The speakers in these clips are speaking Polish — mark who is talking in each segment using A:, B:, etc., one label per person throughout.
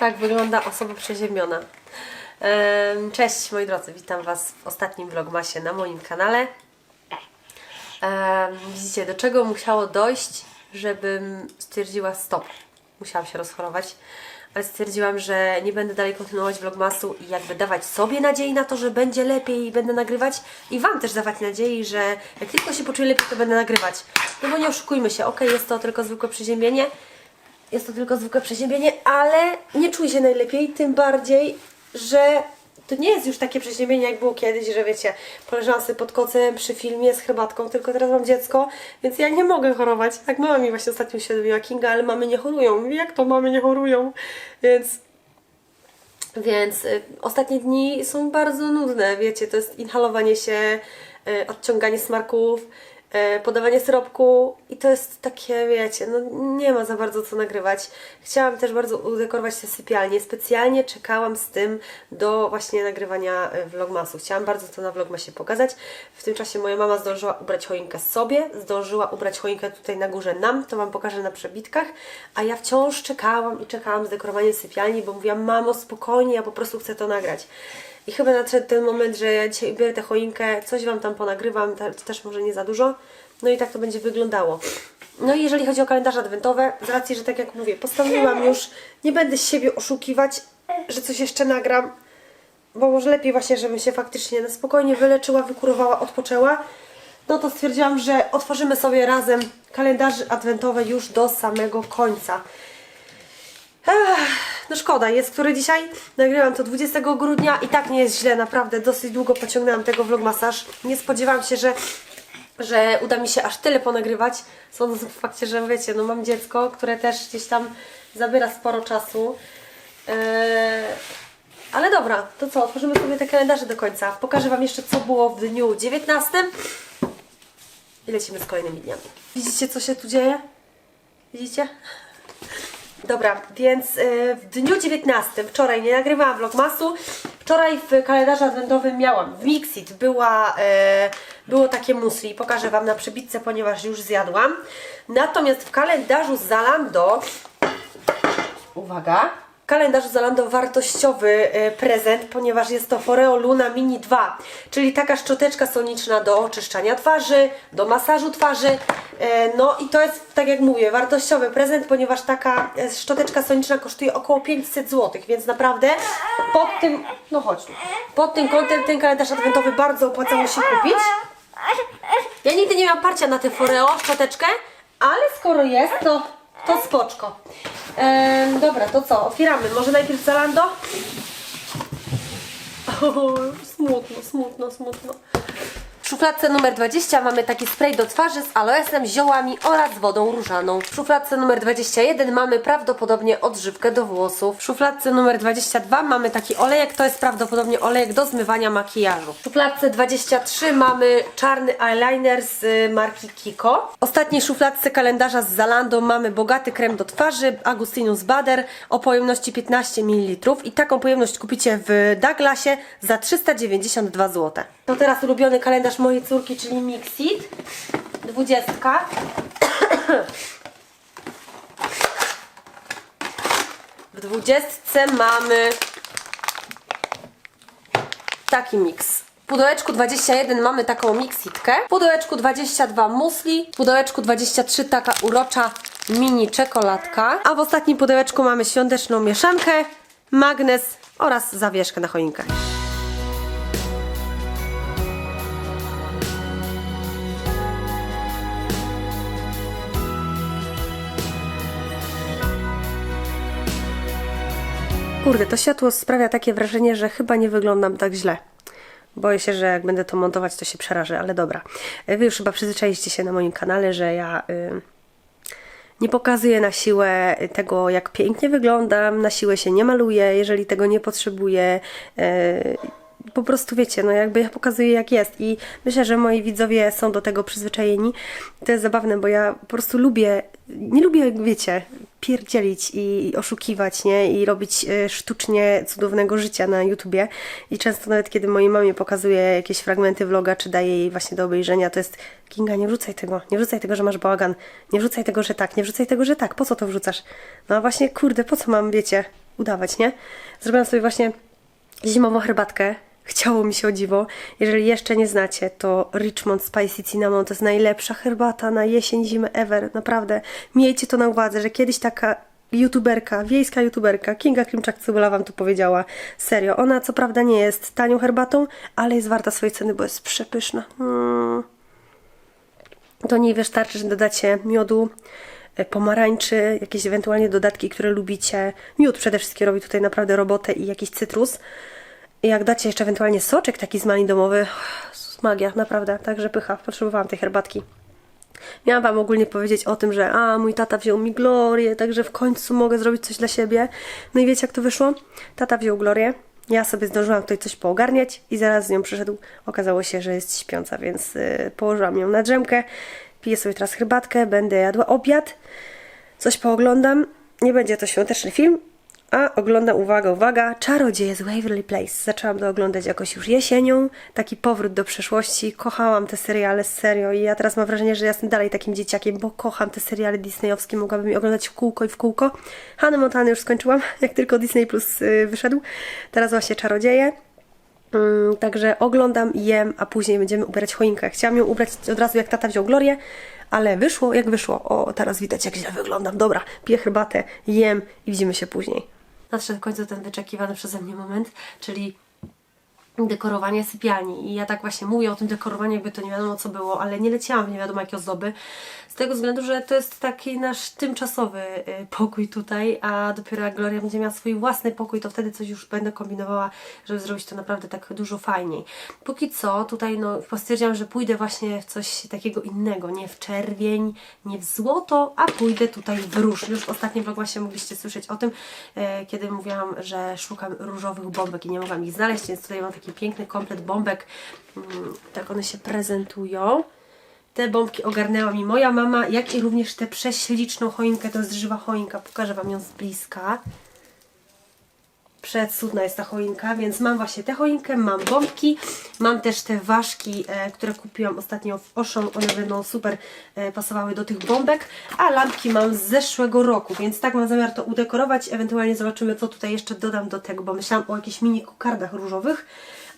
A: Tak wygląda osoba przeziębiona. Em, Cześć moi drodzy, witam Was w ostatnim vlogmasie na moim kanale. Widzicie, do czego musiało dojść, żebym stwierdziła stop. Musiałam się rozchorować, ale stwierdziłam, że nie będę dalej kontynuować vlogmasu i jakby dawać sobie nadziei na to, że będzie lepiej i będę nagrywać i Wam też dawać nadziei, że jak tylko się poczuję lepiej, to będę nagrywać. No bo nie oszukujmy się, ok, jest to tylko zwykłe przeziębienie, jest to tylko zwykłe przeziębienie, ale nie czuję się najlepiej, tym bardziej, że to nie jest już takie przeziębienie, jak było kiedyś, że wiecie, poleżałam sobie pod kocem przy filmie z herbatką, tylko teraz mam dziecko, więc ja nie mogę chorować. Tak mama mi właśnie ostatnio uświadomiła Kinga, ale mamy nie chorują. Mówię, Jak to mamy nie chorują? Więc więc y, ostatnie dni są bardzo nudne, wiecie, to jest inhalowanie się, y, odciąganie smarków, podawanie syropku i to jest takie, wiecie, no nie ma za bardzo co nagrywać. Chciałam też bardzo udekorować tę sypialnię, specjalnie czekałam z tym do właśnie nagrywania y, vlogmasu. Chciałam bardzo to na vlogmasie pokazać. W tym czasie moja mama zdążyła ubrać choinkę sobie, zdążyła ubrać choinkę tutaj na górze nam, to Wam pokażę na przebitkach, a ja wciąż czekałam i czekałam z dekorowaniem sypialni, bo mówiłam, mamo spokojnie, ja po prostu chcę to nagrać. I chyba nadszedł ten moment, że ja dzisiaj biorę tę choinkę, coś Wam tam ponagrywam, te- też może nie za dużo, no i tak to będzie wyglądało. No i jeżeli chodzi o kalendarze adwentowe, z racji, że tak jak mówię, postanowiłam już, nie będę siebie oszukiwać, że coś jeszcze nagram, bo może lepiej właśnie, żebym się faktycznie na spokojnie wyleczyła, wykurowała, odpoczęła, no to stwierdziłam, że otworzymy sobie razem kalendarze adwentowe już do samego końca. No szkoda, jest który dzisiaj? Nagrywam to 20 grudnia i tak nie jest źle, naprawdę dosyć długo pociągnęłam tego vlogmasaż. Nie spodziewałam się, że, że uda mi się aż tyle ponagrywać, sądząc po fakcie, że wiecie, no mam dziecko, które też gdzieś tam zabiera sporo czasu. Eee, ale dobra, to co, otworzymy sobie te kalendarze do końca. Pokażę Wam jeszcze, co było w dniu 19 i lecimy z kolejnymi dniami. Widzicie, co się tu dzieje? Widzicie? Dobra, więc y, w dniu 19, wczoraj nie nagrywałam vlogmasu, wczoraj w kalendarzu adwentowym miałam w Mixit, była, y, było takie musli, pokażę Wam na przybitce, ponieważ już zjadłam. Natomiast w kalendarzu Zalando, uwaga, kalendarzu Zalando wartościowy y, prezent, ponieważ jest to Foreo Luna Mini 2, czyli taka szczoteczka soniczna do oczyszczania twarzy, do masażu twarzy. E, No i to jest, tak jak mówię, wartościowy prezent, ponieważ taka e, szczoteczka soniczna kosztuje około 500 zł, więc naprawdę pod tym, no chodź tu, pod tym kątem ten kalendarz adwentowy bardzo opłacało się kupić. Ja nigdy nie miałam parcia na tę Foreo szczoteczkę, ale skoro jest, to, to spoczko. Dobra, to co? Otwieramy. Może najpierw Zalando? O, smutno, smutno, smutno. Szufladce numer 20 mamy taki spray do twarzy z aloesem, ziołami oraz wodą różaną. W szufladce numer 21 mamy prawdopodobnie odżywkę do włosów. W szufladce numer 22 mamy taki olejek, to jest prawdopodobnie olejek do zmywania makijażu. W szufladce 23 mamy czarny eyeliner z y, marki Kiko. W ostatniej szufladce kalendarza z Zalando mamy bogaty krem do twarzy Agustinus Bader o pojemności 15 ml i taką pojemność kupicie w Douglasie za 392 zł. To teraz ulubiony kalendarz mojej córki, czyli Mixit. 20. W 20 mamy taki miks. W pudełeczku 21 mamy taką miksitkę. W pudełeczku 22 musli. W pudełeczku 23 taka urocza mini czekoladka. A w ostatnim pudełeczku mamy świąteczną mieszankę, magnes oraz zawieszkę na choinkę. Kurde, to światło sprawia takie wrażenie, że chyba nie wyglądam tak źle. Boję się, że jak będę to montować, to się przerażę, ale dobra. Wy już chyba przyzwyczailiście się na moim kanale, że ja y, nie pokazuję na siłę tego, jak pięknie wyglądam, na siłę się nie maluję, jeżeli tego nie potrzebuję. Y, po prostu wiecie, no jakby ja pokazuję jak jest i myślę, że moi widzowie są do tego przyzwyczajeni. To jest zabawne, bo ja po prostu lubię, nie lubię, wiecie, pierdzielić i oszukiwać, nie? I robić e, sztucznie cudownego życia na YouTubie. I często nawet kiedy mojej mamie pokazuję jakieś fragmenty vloga, czy daję jej właśnie do obejrzenia, to jest Kinga, nie wrzucaj tego, nie wrzucaj tego, że masz bałagan, nie wrzucaj tego, że tak, nie wrzucaj tego, że tak, po co to wrzucasz? No a właśnie, kurde, po co mam, wiecie, udawać, nie? Zrobiłam sobie właśnie zimową herbatkę. Chciało mi się o dziwo. Jeżeli jeszcze nie znacie, to Richmond Spicy Cinnamon to jest najlepsza herbata na jesień, zimę ever. Naprawdę. Miejcie to na uwadze, że kiedyś taka youtuberka, wiejska youtuberka, Kinga Klimczak-Cybula wam to powiedziała. Serio, ona co prawda nie jest tanią herbatą, ale jest warta swojej ceny, bo jest przepyszna. Mm. Do niej wystarczy, że dodacie miodu, e, pomarańczy, jakieś ewentualnie dodatki, które lubicie. Miód przede wszystkim robi tutaj naprawdę robotę i jakiś cytrus. Jak dacie jeszcze ewentualnie soczek taki z malin domowy, magia, naprawdę, także pycha. Potrzebowałam tej herbatki. Miałam Wam ogólnie powiedzieć o tym, że a, mój tata wziął mi Glorię, także w końcu mogę zrobić coś dla siebie. No i wiecie jak to wyszło? Tata wziął Glorię, ja sobie zdążyłam tutaj coś poogarniać i zaraz z nią przyszedł. Okazało się, że jest śpiąca, więc y, położyłam ją na drzemkę. Piję sobie teraz herbatkę, będę jadła obiad, coś pooglądam. Nie będzie to świąteczny film, a oglądam, uwaga, uwaga, Czarodzieje z Waverly Place. Zaczęłam to oglądać jakoś już jesienią. Taki powrót do przeszłości. Kochałam te seriale, serio. I ja teraz mam wrażenie, że ja jestem dalej takim dzieciakiem, bo kocham te seriale disneyowskie. Mogłabym je oglądać w kółko i w kółko. Hannah Montana już skończyłam, jak tylko Disney Plus y, wyszedł. Teraz właśnie Czarodzieje. Mm, Także oglądam, jem, a później będziemy ubierać choinkę. Chciałam ją ubrać od razu, jak tata wziął Glorię, ale wyszło jak wyszło. O, teraz widać, jak źle wyglądam. Dobra, piję herbatę, jem i widzimy się później. Nadszedł w końcu ten wyczekiwany przeze mnie moment, czyli dekorowanie sypialni. I ja tak właśnie mówię o tym dekorowaniu, jakby to nie wiadomo co było, ale nie leciałam w nie wiadomo jakie ozdoby. Tego względu, że to jest taki nasz tymczasowy y, pokój tutaj, a dopiero jak Gloria będzie miała swój własny pokój, to wtedy coś już będę kombinowała, żeby zrobić to naprawdę tak dużo fajniej. Póki co tutaj no postwierdziłam, że pójdę właśnie w coś takiego innego, nie w czerwień, nie w złoto, a pójdę tutaj w róż. Już w ostatnim vlogmasie mogliście słyszeć o tym, e, kiedy mówiłam, że szukam różowych bombek i nie mogłam ich znaleźć, więc tutaj mam taki piękny komplet bombek. Mm, Tak one się prezentują. Te bombki ogarnęła mi moja mama, jak i również tę prześliczną choinkę, to jest żywa choinka. Pokażę Wam ją z bliska. Przecudna jest ta choinka, więc mam właśnie tę choinkę, mam bombki, mam też te ważki, e, które kupiłam ostatnio w Auchan, one będą super e, pasowały do tych bombek, a lampki mam z zeszłego roku, więc tak mam zamiar to udekorować, ewentualnie zobaczymy co tutaj jeszcze dodam do tego, bo myślałam o jakichś mini kokardach różowych,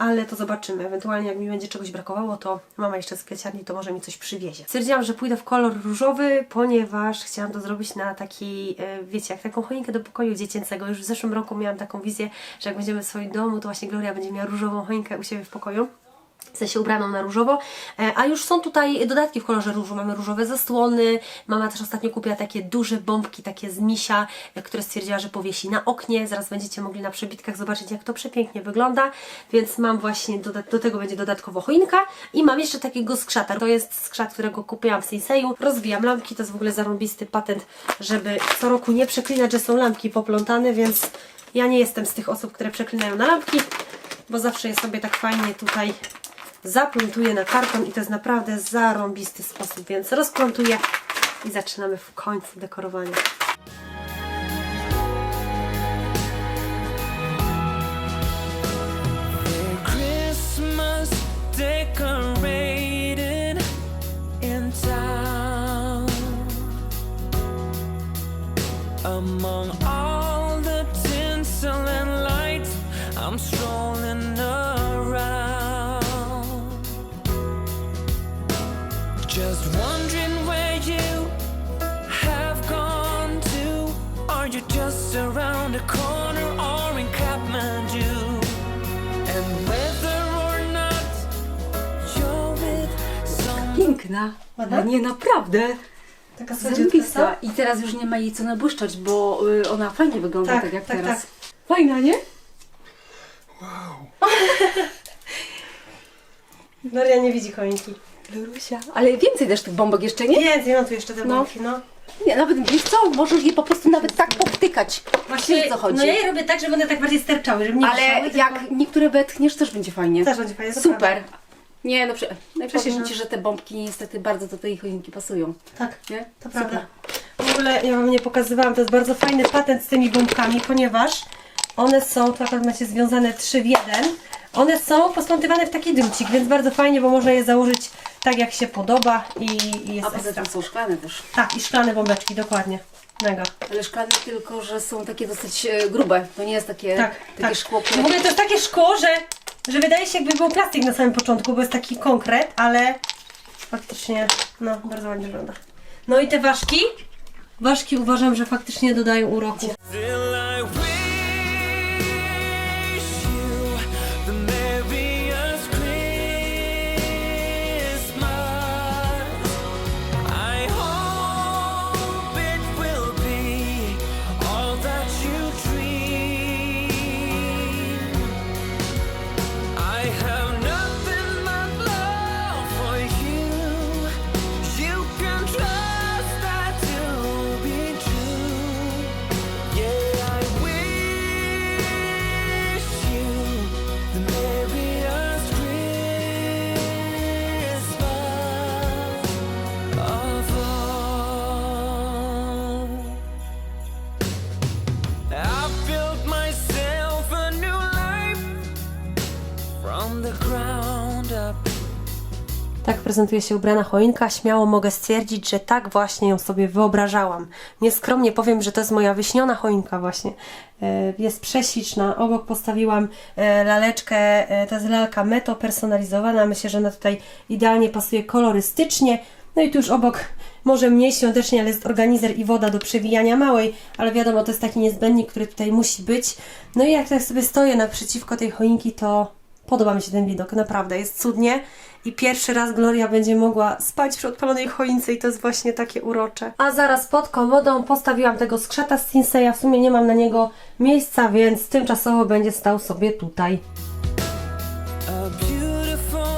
A: ale to zobaczymy. Ewentualnie jak mi będzie czegoś brakowało, to mama jeszcze z kwieciarni to może mi coś przywiezie. Stwierdziłam, że pójdę w kolor różowy, ponieważ chciałam to zrobić na taki, e, wiecie, jak taką choinkę do pokoju dziecięcego. Już w zeszłym roku miałam taką wizję, że jak będziemy w swoim domu, to właśnie Gloria będzie miała różową choinkę u siebie w pokoju w sensie ubraną na różowo, E, a już są tutaj dodatki w kolorze różu, mamy różowe zasłony, mama też ostatnio kupiła takie duże bombki, takie z misia, e, które stwierdziła, że powiesi na oknie, zaraz będziecie mogli na przebitkach zobaczyć jak to przepięknie wygląda, więc mam właśnie, do, do tego będzie dodatkowo choinka. I mam jeszcze takiego skrzata, to jest skrzat, którego kupiłam w Sinseju, rozwijam lampki, to jest w ogóle zarąbisty patent, żeby co roku nie przeklinać, że są lampki poplątane, więc ja nie jestem z tych osób, które przeklinają na lampki, bo zawsze je sobie tak fajnie tutaj zaplątuję na karton i to jest naprawdę zarąbisty sposób, więc rozplątuję i zaczynamy w końcu dekorowanie.
B: Piękna.
A: Ładna?
B: Nie, naprawdę.
A: Taka
B: Zajebista. I teraz już nie ma jej co nabłyszczać, bo y, ona fajnie wygląda tak,
A: Tak,
B: jak
A: tak,
B: teraz.
A: tak.
B: Fajna, nie?
A: Gloria nie widzi choinki.
B: Lurusia. Ale więcej też tych bombek jeszcze, nie?
A: Więcej, mam tu jeszcze te
B: No.
A: bombki, no.
B: Nie, nawet wiesz co, możesz je po prostu nawet tak powtykać. Wiesz, co chodzi.
A: no ja je robię tak, żeby one tak bardziej sterczały, żeby nie
B: Ale jak niektóre wetchniesz, też będzie fajnie.
A: Też będzie fajnie,
B: Super.
A: prawda.
B: Nie, no, prze...
A: Przecież-
B: Ci, że te bombki niestety bardzo do tej choinki pasują.
A: Tak,
B: Nie?
A: to
B: Super.
A: prawda. W ogóle ja Wam nie pokazywałam, to jest bardzo fajny patent z tymi bombkami, ponieważ one są, tu akurat macie związane trzy w jeden, one są posplątywane w taki drucik, więc bardzo fajnie, bo można je założyć tak jak się podoba i, i
B: A
A: jest
B: poza
A: ekstra.
B: tym są szklane też.
A: Tak, i szklane bombeczki, dokładnie. Mega.
B: Ale szklane tylko, że są takie dosyć e, grube. To nie jest takie,
A: Tak,
B: takie
A: tak.
B: szkło,
A: W
B: które...
A: ogóle to jest takie szkło, że, że wydaje się jakby był plastik na samym początku, bo jest taki konkret, ale faktycznie, no, bardzo ładnie wygląda. No i te ważki, ważki uważam, że faktycznie dodają uroku. Prezentuje się ubrana choinka. Śmiało mogę stwierdzić, że tak właśnie ją sobie wyobrażałam. Nieskromnie powiem, że to jest moja wyśniona choinka właśnie. E, Jest prześliczna. Obok postawiłam e, laleczkę, e, to jest lalka meto personalizowana. Myślę, że ona tutaj idealnie pasuje kolorystycznie. No i tu już obok może mniej świątecznie, ale jest organizer i woda do przewijania małej, ale wiadomo, to jest taki niezbędnik, który tutaj musi być. No i jak tak sobie stoję naprzeciwko tej choinki, to Podoba mi się ten widok, naprawdę, jest cudnie. I pierwszy raz Gloria będzie mogła spać przy odpalonej choince i to jest właśnie takie urocze. A zaraz pod komodą postawiłam tego skrzata z Tinseya. W sumie nie mam na niego miejsca, więc tymczasowo będzie stał sobie tutaj.
C: A beautiful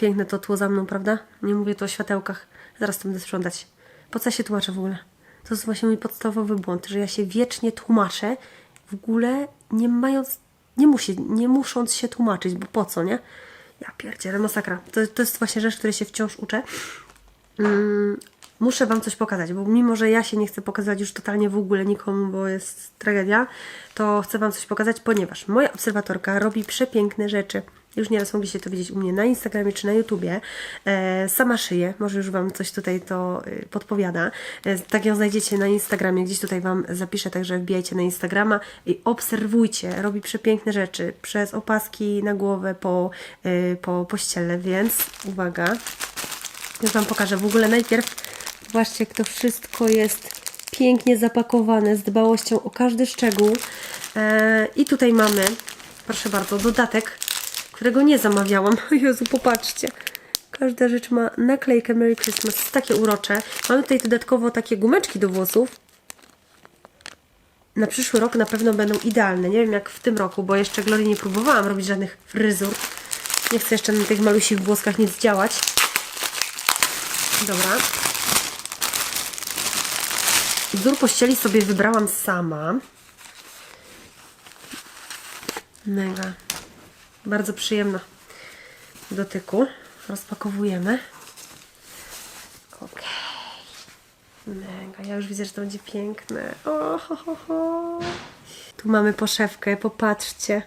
A: Piękne to tło za mną, prawda? Nie mówię tu o światełkach. Zaraz to będę sprzątać. Po co się tłumaczę w ogóle? To jest właśnie mój podstawowy błąd, że ja się wiecznie tłumaczę, w ogóle nie mając, nie, musi, nie musząc się tłumaczyć, bo po co, nie? Ja pierdzielę, masakra. To, to jest właśnie rzecz, której się wciąż uczę. Mm, muszę Wam coś pokazać, bo mimo, że ja się nie chcę pokazać już totalnie w ogóle nikomu, bo jest tragedia, to chcę Wam coś pokazać, ponieważ moja obserwatorka robi przepiękne rzeczy. Już nieraz mogliście to widzieć u mnie na Instagramie czy na YouTubie. E, sama szyje, może już Wam coś tutaj to y, podpowiada. E, tak ją znajdziecie na Instagramie, gdzieś tutaj Wam zapiszę, także wbijajcie na Instagrama i obserwujcie. Robi przepiękne rzeczy, przez opaski na głowę po, y, po pościele, więc uwaga. Już Wam pokażę. W ogóle najpierw zobaczcie, jak to wszystko jest pięknie zapakowane z dbałością o każdy szczegół. E, I tutaj mamy, proszę bardzo, dodatek, którego nie zamawiałam. O Jezu, popatrzcie. Każda rzecz ma naklejkę Merry Christmas. Jest takie urocze. Mamy tutaj dodatkowo takie gumeczki do włosów. Na przyszły rok na pewno będą idealne. Nie wiem jak w tym roku, bo jeszcze Glorii nie próbowałam robić żadnych fryzur. Nie chcę jeszcze na tych malusich włoskach nic działać. Dobra. Wzór pościeli sobie wybrałam sama. Mega. Bardzo przyjemna w dotyku. Rozpakowujemy. Okej. Mega. Ja już widzę, że to będzie piękne. O, ho, ho, ho. Tu mamy poszewkę. Popatrzcie.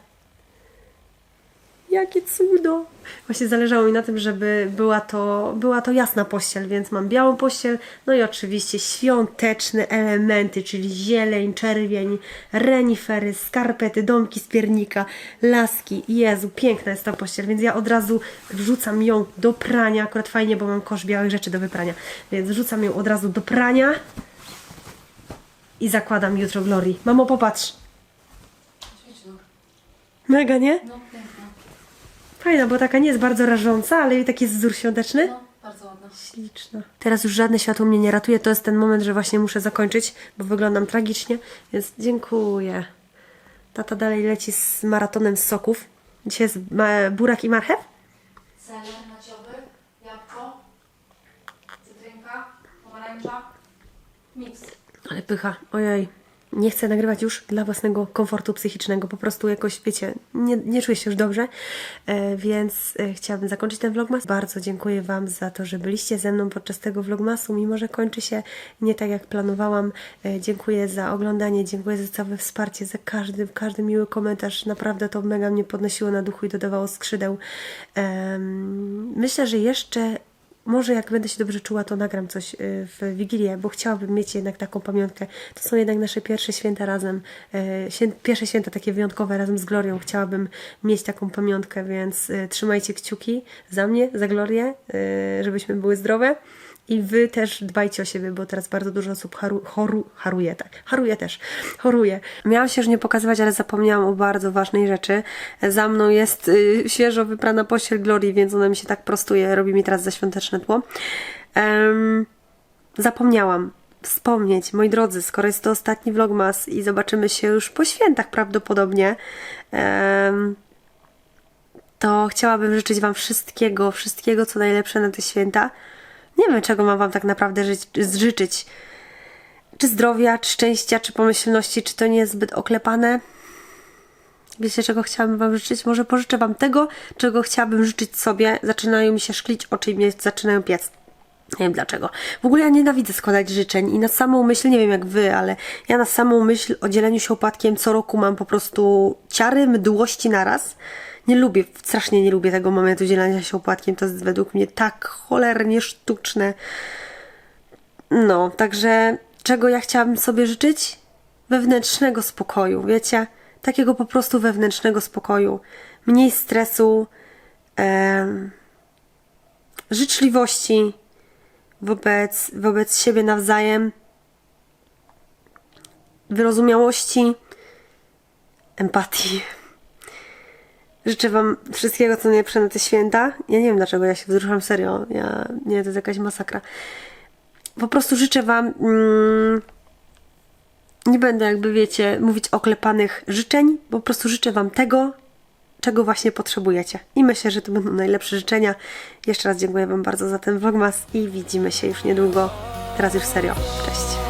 A: Jakie cudo! Właśnie zależało mi na tym, żeby była to, była to jasna pościel, więc mam białą pościel, no i oczywiście świąteczne elementy, czyli zieleń, czerwień, renifery, skarpety, domki z piernika, laski. Jezu, piękna jest ta pościel, więc ja od razu wrzucam ją do prania. Akurat fajnie, bo mam kosz białych rzeczy do wyprania, więc wrzucam ją od razu do prania i zakładam jutro Glorii. Mamo, popatrz. Mega, nie?
B: No.
A: Fajna, bo taka nie jest bardzo rażąca, ale i taki jest wzór świąteczny.
B: No, bardzo ładna.
A: Śliczna. Teraz już żadne światło mnie nie ratuje. To jest ten moment, że właśnie muszę zakończyć, bo wyglądam tragicznie, więc dziękuję. Tata dalej leci z maratonem z soków. Dzisiaj jest ma- burak i marchew.
B: Seler naciowy, jabłko, cytrynka, pomarańcza, miks.
A: Ale pycha, ojej. Nie chcę nagrywać już dla własnego komfortu psychicznego. Po prostu jakoś, wiecie, nie, nie czuję się już dobrze. E, więc e, chciałabym zakończyć ten vlogmas. Bardzo dziękuję Wam za to, że byliście ze mną podczas tego vlogmasu, mimo że kończy się nie tak jak planowałam. E, dziękuję za oglądanie, dziękuję za całe wsparcie, za każdy, każdy miły komentarz. Naprawdę to mega mnie podnosiło na duchu i dodawało skrzydeł. Myślę, że jeszcze może jak będę się dobrze czuła, to nagram coś y, w Wigilię, bo chciałabym mieć jednak taką pamiątkę. To są jednak nasze pierwsze święta razem, świę- pierwsze święta takie wyjątkowe razem z Glorią. Chciałabym mieć taką pamiątkę, więc y, trzymajcie kciuki za mnie, za Glorię, y, żebyśmy były zdrowe. I wy też dbajcie o siebie, bo teraz bardzo dużo osób haru, choru, haruje, tak. Haruje też. Choruje. Miałam się już nie pokazywać, ale zapomniałam o bardzo ważnej rzeczy. Za mną jest y, świeżo wyprana pościel Glorii, więc ona mi się tak prostuje, robi mi teraz zaświąteczne tło. Em, zapomniałam wspomnieć, moi drodzy, skoro jest to ostatni vlogmas i zobaczymy się już po świętach prawdopodobnie, em, to chciałabym życzyć Wam wszystkiego, wszystkiego co najlepsze na te święta. Nie wiem, czego mam Wam tak naprawdę życzyć. Czy zdrowia, czy szczęścia, czy pomyślności, czy to nie jest zbyt oklepane? Wiecie, czego chciałabym Wam życzyć? Może pożyczę Wam tego, czego chciałabym życzyć sobie. Zaczynają mi się szklić oczy i mnie zaczynają piec. Nie wiem dlaczego. W ogóle ja nienawidzę składać życzeń i na samą myśl, nie wiem jak wy, ale ja na samą myśl o dzieleniu się opłatkiem co roku mam po prostu ciary mdłości naraz. Nie lubię, strasznie nie lubię tego momentu dzielenia się opłatkiem. To jest według mnie tak cholernie sztuczne. No, także czego ja chciałabym sobie życzyć? Wewnętrznego spokoju, wiecie? Takiego po prostu wewnętrznego spokoju. Mniej stresu, życzliwości wobec, wobec siebie nawzajem, wyrozumiałości, empatii. Życzę Wam wszystkiego, co najlepsze na te święta. Ja nie wiem, dlaczego ja się wzruszam, serio. Ja, nie, to jest jakaś masakra. Po prostu życzę Wam... Mm, nie będę jakby, wiecie, mówić oklepanych życzeń. Po prostu życzę Wam tego, czego właśnie potrzebujecie. I myślę, że to będą najlepsze życzenia. Jeszcze raz dziękuję Wam bardzo za ten vlogmas i widzimy się już niedługo. Teraz już serio. Cześć.